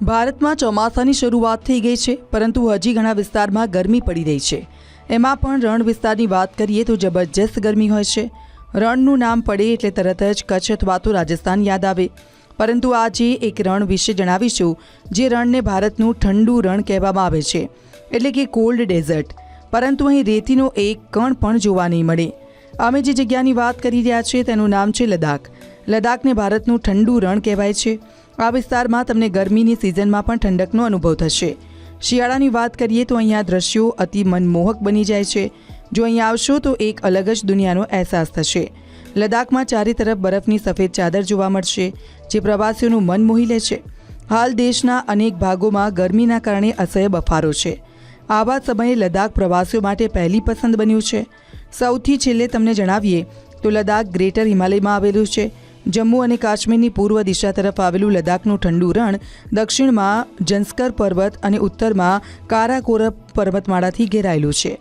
ભારતમાં ચોમાસાની શરૂઆત થઈ ગઈ છે, પરંતુ હજી ઘણા વિસ્તારમાં ગરમી પડી રહી છે. એમાં પણ રણ વિસ્તારની વાત કરીએ તો જબરજસ્ત ગરમી હોય છે. રણનું નામ પડે એટલે તરત જ કચ્છ અથવા તો રાજસ્થાન યાદ આવે. પરંતુ આજે એક રણ વિશે જણાવીશું, જે રણને ભારતનું ઠંડુ રણ કહેવામાં આવે છે, એટલે કે કોલ્ડ ડેઝર્ટ. પરંતુ અહીં રેતીનો એક કણ પણ જોવા નહીં મળે. અમે જે જગ્યાની વાત કરી રહ્યા છીએ તેનું નામ છે લદ્દાખ. લદ્દાખને ભારતનું ઠંડુ રણ કહેવાય છે. આ વિસ્તારમાં તમને ગરમીની સિઝનમાં પણ ઠંડકનો અનુભવ થશે. શિયાળાની વાત કરીએ તો અહીંયા દ્રશ્યો અતિ મનમોહક બની જાય છે. જો અહીંયા આવશો તો એક અલગ જ દુનિયાનો અહેસાસ થશે. લદ્દાખમાં ચારે તરફ બરફની સફેદ ચાદર જોવા મળશે, જે પ્રવાસીઓનું મન મોહી લે છે. હાલ દેશના અનેક ભાગોમાં ગરમીના કારણે અસહ્ય બફારો છે. આવા સમયે લદ્દાખ પ્રવાસીઓ માટે પહેલી પસંદ બન્યું છે. સૌથી છેલ્લે તમને જણાવીએ તો લદ્દાખ ગ્રેટર હિમાલયમાં આવેલું છે. જમ્મુ અને કાશ્મીરની પૂર્વ દિશા તરફ આવેલું લદ્દાખનું ઠંડુ રણ દક્ષિણમાં જંસ્કર પર્વત અને ઉત્તરમાં કારાકોરમ પર્વતમાળાથી ઘેરાયેલું છે.